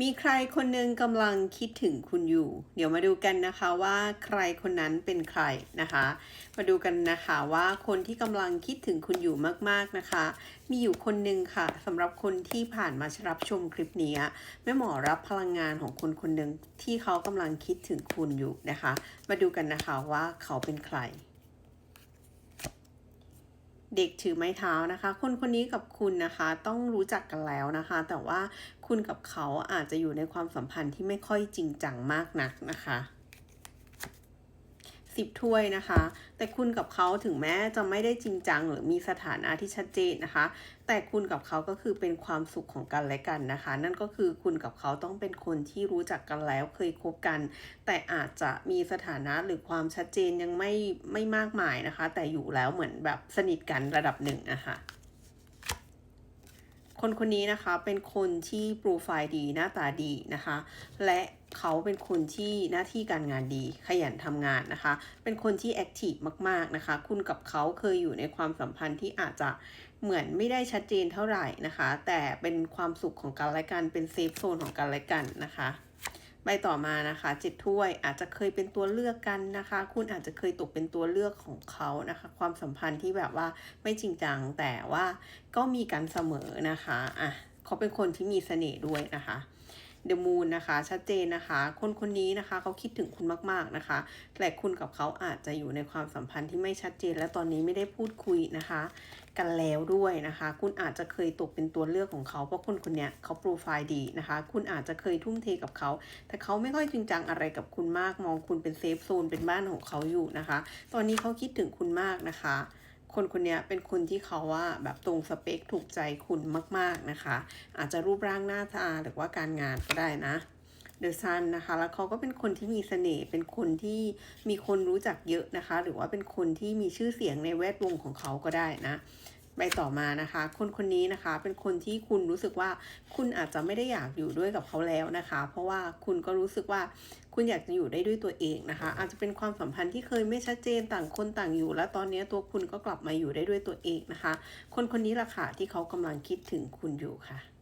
มีใครคนหนึ่งกำลังคิดถึงคุณอยู่ เดี๋ยวมาดูกันนะคะว่าใครคนนั้นเป็นใครนะคะ มาดูกันนะคะว่าคนที่กำลังคิดถึงคุณอยู่มากๆนะคะ มีอยู่คนหนึ่งค่ะสำหรับคนที่ผ่านมารับชมคลิปนี้แม่หมอรับพลังงานของคนคนหนึ่งที่เขากำลังคิดถึงคุณอยู่นะคะ มาดูกันนะคะว่าเขาเป็นใคร เด็กถือไม้เท้านะคะ คนคนนี้กับคุณนะคะต้องรู้จักกันแล้วนะคะ แต่ว่าคุณกับเขาอาจจะอยู่ในความสัมพันธ์ที่ไม่ค่อยจริงจังมากนักนะคะ สิบถ้วยนะคะ แต่คุณกับเขาถึงแม้จะไม่ได้จริงจัง หรือมีสถานะที่ชัดเจนนะคะ แต่คุณกับเขาก็คือเป็นความสุขของกันและกันนะคะ นั่นก็คือคุณกับเขาต้องเป็นคนที่รู้จักกันแล้วเคยคบกัน แต่อาจจะมีสถานะหรือความชัดเจนยังไม่ไม่มากมายนะคะ แต่อยู่แล้วเหมือนแบบสนิทกันระดับหนึ่งนะคะ คนคนนี้นะคะเป็นคนที่โปรไฟล์ดีหน้าตาดีนะคะ และเขาเป็นคนที่หน้าที่การงานดีขยันทำงานนะคะ เป็นคนที่แอคทีฟมาก ๆ นะคะ คุณกับเขาเคยอยู่ในความสัมพันธ์ที่อาจจะเหมือนไม่ได้ชัดเจนเท่าไหร่นะคะ แต่เป็นความสุขของกันและกันเป็นเซฟโซนของกันและกันนะคะ ใบต่อมานะคะเจ็ดถ้วยอาจจะเคยเป็นตัวเลือกกันนะคะ คุณอาจจะเคยตกเป็นตัวเลือกของเขานะคะ ความสัมพันธ์ที่แบบว่าไม่จริงจังแต่ว่าก็มีกันเสมอนะคะอะเขาเป็นคนที่มีเสน่ห์ด้วยนะคะ เดอะมูนนะคะ ชัดเจนนะคะ คนคนนี้นะคะเขาคิดถึงคุณมาก ๆนะคะ แต่คุณกับเขาอาจจะอยู่ในความสัมพันธ์ที่ไม่ชัดเจน และตอนนี้ไม่ได้พูดคุยนะคะ กันแล้วด้วยนะคะ คุณอาจจะเคยตกเป็นตัวเลือกของเขาเพราะคนคนนี้เขาโปรไฟล์ดีนะคะ คุณอาจจะเคยทุ่มเทกับเขา แต่เขาไม่ค่อยจริงจังอะไรกับคุณมาก มองคุณเป็นเซฟโซนเป็นบ้านของเขาอยู่นะคะ ตอนนี้เขาคิดถึงคุณมากนะคะ คนคนนี้เป็นคนที่เขาว่าแบบตรงสเปคถูกใจคุณมาก ๆนะคะ อาจจะรูปร่างหน้าตาหรือว่าการงานก็ได้นะเดอะซันนะคะ แล้วเขาก็เป็นคนที่มีเสน่ห์ เป็นคนที่มีคนรู้จักเยอะนะคะ หรือว่าเป็นคนที่มีชื่อเสียงในแวดวงของเขาก็ได้นะ ใบต่อมานะคะ คนคนนี้นะคะ เป็นคนที่คุณรู้สึกว่าคุณอาจจะไม่ได้อยากอยู่ด้วยกับเขาแล้วนะคะ เพราะว่าคุณก็รู้สึกว่าคุณอยากจะอยู่ได้ด้วยตัวเองนะคะ อาจจะเป็นความสัมพันธ์ที่เคยไม่ชัดเจนต่างคนต่างอยู่ แล้วตอนนี้ตัวคุณก็กลับมาอยู่ได้ด้วยตัวเองนะคะ คนคนนี้ล่ะค่ะที่เขากำลังคิดถึงคุณอยู่ค่ะ